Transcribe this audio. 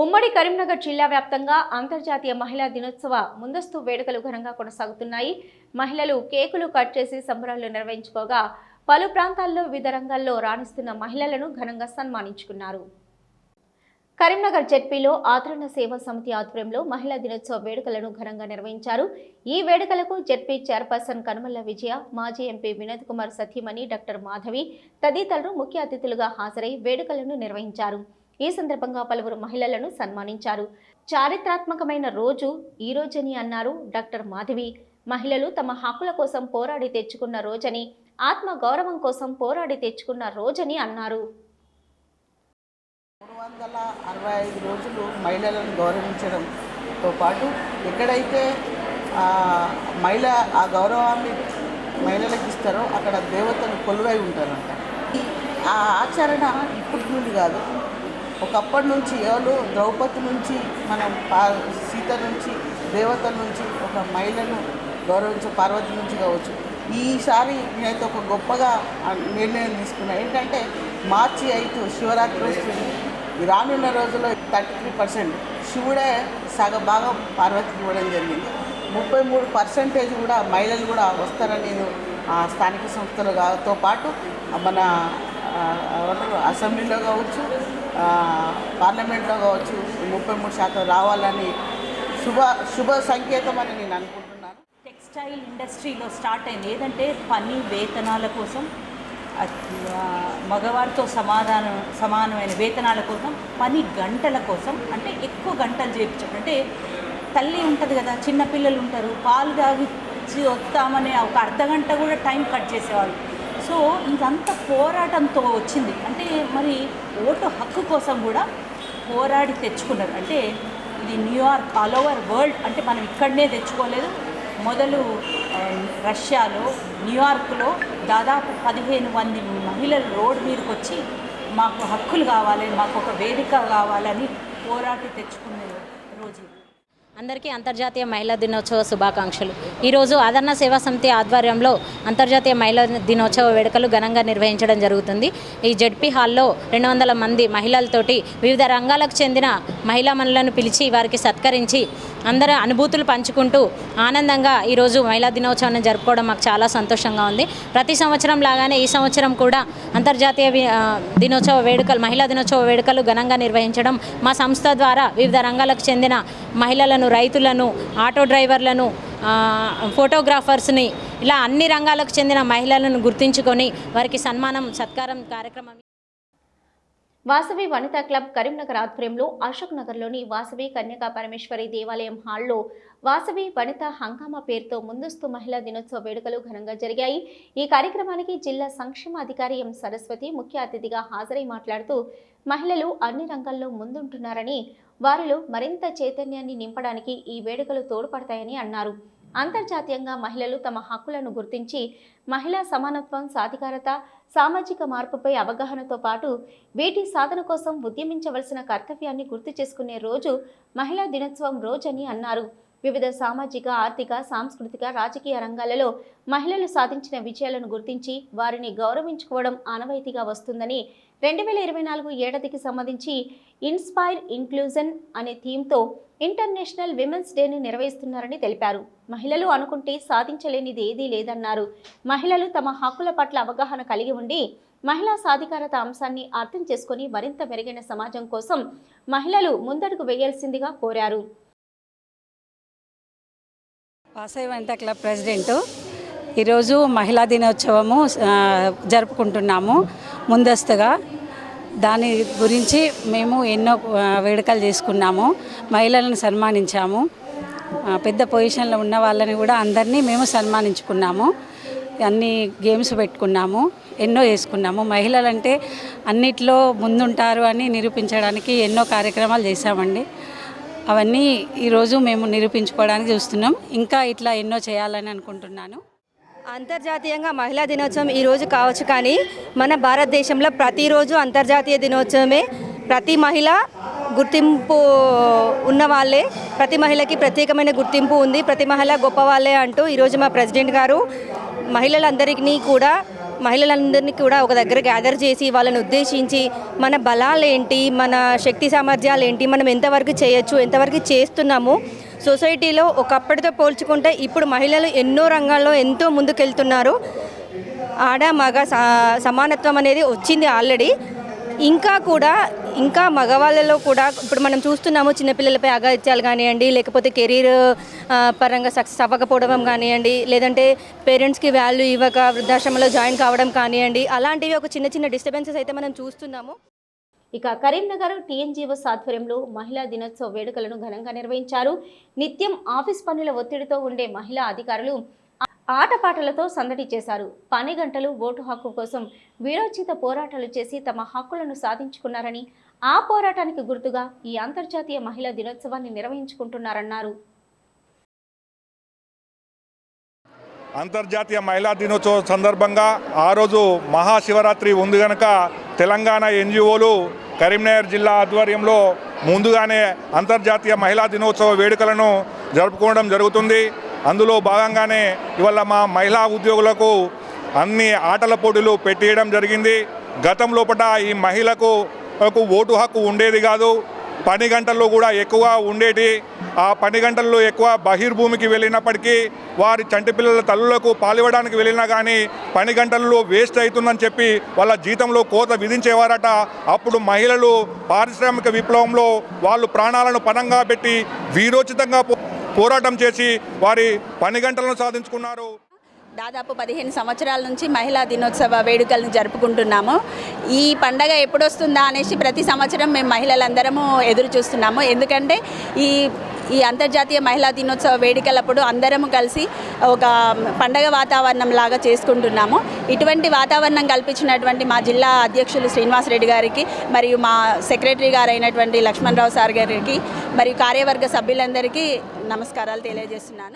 ఉమ్మడి కరీంనగర్ జిల్లా వ్యాప్తంగా అంతర్జాతీయ మహిళా దినోత్సవ ముందస్తు వేడుకలు ఘనంగా కొనసాగుతున్నాయి. మహిళలు కేకులు కట్ చేసి సంబరాలు నిర్వహించుకోగా పలు ప్రాంతాల్లో వివిధ రంగాల్లో రాణిస్తున్న మహిళలను ఘనంగా సన్మానించుకున్నారు. కరీంనగర్ జెడ్పీలో ఆదరణ సేవా సమితి ఆధ్వర్యంలో మహిళా దినోత్సవ వేడుకలను ఘనంగా నిర్వహించారు. ఈ వేడుకలకు జెడ్పీ చైర్పర్సన్ కనుమల్ల విజయ మాజీ ఎంపీ వినోద్ కుమార్ సతీమణి డాక్టర్ మాధవి తదితరులు ముఖ్య అతిథులుగా హాజరై వేడుకలను నిర్వహించారు. ఈ సందర్భంగా పలువురు మహిళలను సన్మానించారు. చారిత్రాత్మకమైన రోజు ఈ రోజని అన్నారు డాక్టర్ మాధవి. మహిళలు తమ హక్కుల కోసం పోరాడి తెచ్చుకున్న రోజని ఆత్మ గౌరవం కోసం పోరాడి తెచ్చుకున్న రోజని అన్నారు. మూడు వందల అరవై ఐదు రోజులు మహిళలను గౌరవించడంతో పాటు ఎక్కడైతే మహిళ ఆ గౌరవాన్ని మహిళలకు ఇస్తారో అక్కడ దేవతలు కొలువై ఉంటారంట. ఆ ఆచరణ ఇప్పటి నుండి కాదు. ఒకప్పటి నుంచి ఎవరు ద్రౌపది నుంచి మనం పా సీత నుంచి దేవతల నుంచి ఒక మహిళను గౌరవించే పార్వతి నుంచి కావచ్చు. ఈసారి నేనైతే ఒక గొప్పగా నిర్ణయం తీసుకున్నాను ఏంటంటే మార్చి ఐదు శివరాత్రి వస్తుంది. ఈ రానున్న రోజుల్లో థర్టీ త్రీ పర్సెంట్ శివుడే సగ భాగం పార్వతికి ఇవ్వడం జరిగింది. ముప్పై మూడు పర్సెంటేజ్ కూడా మహిళలు కూడా వస్తారని నేను ఆ స్థానిక సంస్థలతో పాటు మన అసెంబ్లీలో కావచ్చు పార్లమెంట్లో కావచ్చు ముప్పై మూడు శాతం రావాలని శుభ శుభ సంకేతం అని నేను అనుకుంటున్నాను. టెక్స్టైల్ ఇండస్ట్రీలో స్టార్ట్ అయింది. ఏదంటే పని వేతనాల కోసం మగవారితో సమాధానం సమానమైన వేతనాల కోసం పని గంటల కోసం అంటే ఎక్కువ గంటలు చేయించడం. అంటే తల్లి ఉంటుంది కదా చిన్న పిల్లలు ఉంటారు పాలు తాగి వస్తామనే ఒక అర్ధ గంట కూడా టైం కట్ చేసేవాళ్ళు. సో ఇదంతా పోరాటంతో వచ్చింది. అంటే మరి ఓటు హక్కు కోసం కూడా పోరాడి తెచ్చుకున్నారు. అంటే ఇది న్యూయార్క్ ఆల్ ఓవర్ వరల్డ్ అంటే మనం ఇక్కడనే తెచ్చుకోలేదు. మొదలు రష్యాలో న్యూయార్క్లో దాదాపు పదిహేను మంది మహిళలు రోడ్ మీదకి వచ్చి మాకు హక్కులు కావాలి మాకు ఒక వేదిక కావాలని పోరాటి తెచ్చుకునే రోజు అందరికీ అంతర్జాతీయ మహిళా దినోత్సవ శుభాకాంక్షలు. ఈరోజు ఆదరణ సేవా సమితి ఆధ్వర్యంలో అంతర్జాతీయ మహిళా దినోత్సవ వేడుకలు ఘనంగా నిర్వహించడం జరుగుతుంది. ఈ జడ్పీ హాల్లో రెండు వందల మంది మహిళలతోటి వివిధ రంగాలకు చెందిన మహిళా మనులను పిలిచి వారికి సత్కరించి అందరూ అనుభూతులు పంచుకుంటూ ఆనందంగా ఈరోజు మహిళా దినోత్సవాన్ని జరుపుకోవడం మాకు చాలా సంతోషంగా ఉంది. ప్రతి సంవత్సరం లాగానే ఈ సంవత్సరం కూడా అంతర్జాతీయ దినోత్సవ వేడుకలు మహిళా దినోత్సవ వేడుకలు ఘనంగా నిర్వహించడం మా సంస్థ ద్వారా వివిధ రంగాలకు చెందిన మహిళలను రైతులను ఆటో డ్రైవర్లను ఫోటోగ్రాఫర్స్ని ఇలా అన్ని రంగాలకు చెందిన మహిళలను గుర్తించుకొని వారికి సన్మానం సత్కారం కార్యక్రమం వాసవి వనితా క్లబ్ కరీంనగర్ ఆధ్వర్యంలో అశోక్ నగర్లోని వాసవి కన్యకా పరమేశ్వరి దేవాలయం హాల్లో వాసవి వనిత హంగామా పేరుతో ముందస్తు మహిళా దినోత్సవ వేడుకలు ఘనంగా జరిగాయి. ఈ కార్యక్రమానికి జిల్లా సంక్షేమ అధికారి ఎం సరస్వతి ముఖ్య అతిథిగా హాజరై మాట్లాడుతూ మహిళలు అన్ని రంగాల్లో ముందుంటున్నారని వారిలో మరింత చైతన్యాన్ని నింపడానికి ఈ వేడుకలు తోడ్పడతాయని అన్నారు. అంతర్జాతీయంగా మహిళలు తమ హక్కులను గుర్తించి మహిళా సమానత్వం సాధికారత సామాజిక మార్పుపై అవగాహనతో పాటు వీటి సాధన కోసం ఉద్యమించవలసిన కర్తవ్యాన్ని గుర్తు చేసుకునే రోజు మహిళా దినోత్సవం రోజని అన్నారు. వివిధ సామాజిక ఆర్థిక సాంస్కృతిక రాజకీయ రంగాలలో మహిళలు సాధించిన విజయాలను గుర్తించి వారిని గౌరవించుకోవడం ఆనవాయితీగా వస్తుందని రెండు వేల ఇరవై నాలుగు ఏడాదికి సంబంధించి ఇన్స్పైర్ ఇంక్లూజన్ అనే థీమ్తో ఇంటర్నేషనల్ విమెన్స్ డేని నిర్వహిస్తున్నారని తెలిపారు. మహిళలు అనుకుంటే సాధించలేనిది ఏదీ లేదన్నారు. మహిళలు తమ హక్కుల పట్ల అవగాహన కలిగి ఉండి మహిళా సాధికారత అంశాన్ని అర్థం చేసుకొని మరింత మెరుగైన సమాజం కోసం మహిళలు ముందడుగు వేయాల్సిందిగా కోరారు. Vasavi Vanitha club president. ఈరోజు మహిళా దినోత్సవము జరుపుకుంటున్నాము. ముందస్తుగా దాని గురించి మేము ఎన్నో వేడుకలు చేసుకున్నాము. మహిళలను సన్మానించాము. పెద్ద పొజిషన్లో ఉన్న వాళ్ళని కూడా అందరినీ మేము సన్మానించుకున్నాము. అన్ని గేమ్స్ పెట్టుకున్నాము ఎన్నో చేసుకున్నాము. మహిళలంటే అన్నిట్లో ముందుంటారు అని నిరూపించడానికి ఎన్నో కార్యక్రమాలు చేశామండి. అవన్నీ ఈరోజు మేము నిరూపించుకోవడానికి చూస్తున్నాం. ఇంకా ఇట్లా ఎన్నో చేయాలని అనుకుంటున్నాను. అంతర్జాతీయంగా మహిళా దినోత్సవం ఈరోజు కావచ్చు కానీ మన భారతదేశంలో ప్రతిరోజు అంతర్జాతీయ దినోత్సవమే. ప్రతి మహిళ గుర్తింపు ఉన్న వాళ్ళే. ప్రతి మహిళకి ప్రత్యేకమైన గుర్తింపు ఉంది. ప్రతి మహిళ గొప్ప వాళ్ళే అంటూ ఈరోజు మా ప్రెసిడెంట్ గారు మహిళలందరికీ కూడా మహిళలందరినీ కూడా ఒక దగ్గర గ్యాదర్ చేసి వాళ్ళని ఉద్దేశించి మన బలాలేంటి మన శక్తి సామర్థ్యాలు ఏంటి మనం ఎంతవరకు చేయొచ్చు ఎంతవరకు చేస్తున్నాము సొసైటీలో ఒకప్పటితో పోల్చుకుంటే ఇప్పుడు మహిళలు ఎన్నో రంగాల్లో ఎంతో ముందుకెళ్తున్నారు. ఆడ మగ స- సమానత్వం అనేది వచ్చింది ఆల్రెడీ. ఇంకా కూడా ఇంకా మగవాళ్ళలో కూడా ఇప్పుడు మనం చూస్తున్నాము చిన్నపిల్లలపై అగాత్యాలు కానివ్వండి లేకపోతే కెరీర్ పరంగా సక్సెస్ అవ్వకపోవడం కానివ్వండి లేదంటే పేరెంట్స్కి వాల్యూ ఇవ్వక వృద్ధాశ్రమంలో జాయిన్ కావడం కానివ్వండి అలాంటివి ఒక చిన్న చిన్న డిస్టర్బెన్సెస్ అయితే మనం చూస్తున్నాము. ఇక కరీంనగర్ టీఎన్జీఓ ఆధ్వర్యంలో మహిళా దినోత్సవ వేడుకలను ఘనంగా నిర్వహించారు. నిత్యం ఆఫీస్ పనుల ఒత్తిడితో ఉండే మహిళా అధికారులు ఆటపాటలతో సందడి చేశారు. పని గంటలు ఓటు హక్కు కోసం వీరోచిత పోరాటాలు చేసి తమ హక్కులను సాధించుకున్నారని ఆ పోరాటానికి గుర్తుగా ఈ అంతర్జాతీయ మహిళా దినోత్సవాన్ని నిర్వహించుకుంటున్నారన్నారు. అంతర్జాతీయ మహిళా దినోత్సవం సందర్భంగా ఆ రోజు మహాశివరాత్రి ఉంది కనుక తెలంగాణ ఎన్జిఓలు కరీంనగర్ జిల్లా ఆధ్వర్యంలో ముందుగానే అంతర్జాతీయ మహిళా దినోత్సవ వేడుకలను జరుపుకోవడం జరుగుతుంది. అందులో భాగంగానే ఇవాళ మా మహిళా ఉద్యోగులకు అన్ని ఆటల పోటీలు పెట్టేయడం జరిగింది. గతం లోపల ఈ మహిళకు ఓటు హక్కు ఉండేది కాదు. పని గంటల్లో కూడా ఎక్కువ ఉండేటి. ఆ పని గంటల్లో ఎక్కువ బహిర్భూమికి వెళ్ళినప్పటికీ వారి చంటి పిల్లల తల్లులకు పాలివ్వడానికి వెళ్ళినా కానీ పని గంటల్లో వేస్ట్ అవుతుందని చెప్పి వాళ్ళ జీతంలో కోత విధించేవారట. అప్పుడు మహిళలు పారిశ్రామిక విప్లవంలో వాళ్ళు ప్రాణాలను పణంగా పెట్టి వీరోచితంగా పో- పోరాటం చేసి వారి పని గంటలను సాధించుకున్నారు. దాదాపు పదిహేను సంవత్సరాల నుంచి మహిళా దినోత్సవ వేడుకలను జరుపుకుంటున్నాము. ఈ పండగ ఎప్పుడొస్తుందా అనేసి ప్రతి సంవత్సరం మేము మహిళలందరము ఎదురు చూస్తున్నాము. ఎందుకంటే ఈ ఈ అంతర్జాతీయ మహిళా దినోత్సవ వేడుకలప్పుడు అందరము కలిసి ఒక పండగ వాతావరణం లాగా చేసుకుంటున్నాము. ఇటువంటి వాతావరణం కల్పించినటువంటి మా జిల్లా అధ్యక్షులు శ్రీనివాస్ రెడ్డి గారికి మరియు మా సెక్రటరీ గారైనటువంటి లక్ష్మణరావు సార్ గారికి మరియు కార్యవర్గ సభ్యులందరికీ నమస్కారాలు తెలియజేస్తున్నాను.